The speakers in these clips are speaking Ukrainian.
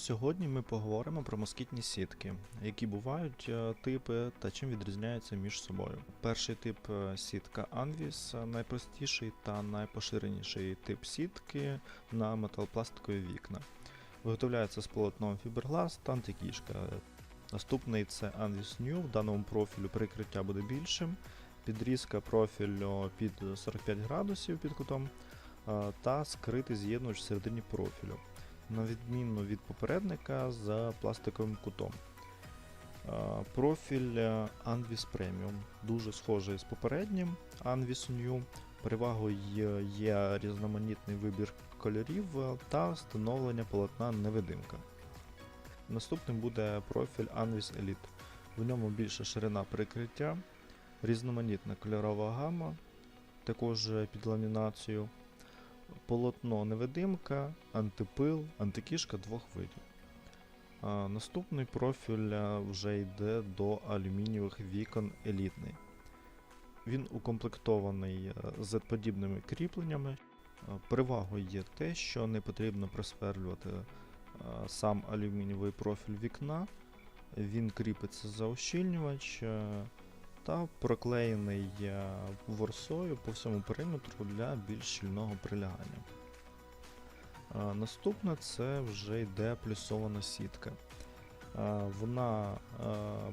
Сьогодні ми поговоримо про москітні сітки, які бувають е, типи та чим відрізняються між собою. Перший тип е, сітка Anvis, е, найпростіший та найпоширеніший тип сітки на металопластикові вікна. Виготовляється з полотном фіберглас та антикішка. Наступний це Anvis New. В даному профілю перекриття буде більшим. Підрізка профілю під 45 градусів під кутом та скритий з'єднувач в середині профілю на відміну від попередника з пластиковим кутом. Е, Профіль е, Anvis Premium дуже схожий з попереднім Anvis New. Перевагою є- різноманітний вибір кольорів е, та встановлення полотна невидимка. Наступним буде профіль Anvis Elite. В ньому більша ширина перекриття, різноманітна кольорова гама, також під ламінацію, полотно невидимка, антипил, антикішка двох видів. А, наступний профіль вже йде до алюмінієвих вікон елітний. Він укомплектований е, Z-подібними кріпленнями. А, Перевагою є те, що не потрібно просверлювати сам алюмінієвий профіль вікна. Він кріпиться за ущільнювач е, та проклеєний е, ворсою по всьому периметру для більш щільного прилягання. А, Наступне це вже йде плюсована сітка. Вона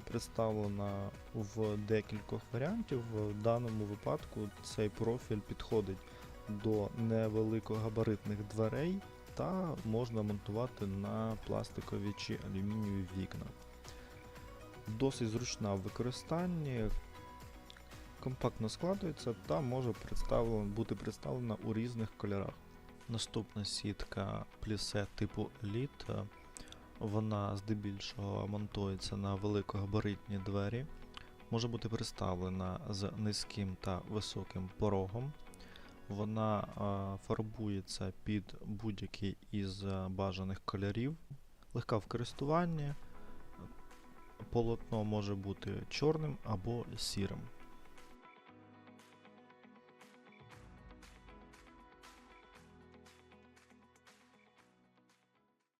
представлена в декількох варіантів. В даному випадку цей профіль підходить до невеликогабаритних дверей та можна монтувати на пластикові чи алюмінієві вікна. Досить зручна в використанні, компактно складується та може представлена, бути представлена у різних кольорах. Наступна сітка плісе типу Elite. Вона здебільшого монтується на великогабаритні двері. Може бути представлена з низьким та високим порогом. Вона фарбується під будь-який із бажаних кольорів. Легка в користуванні. Полотно може бути чорним або сірим.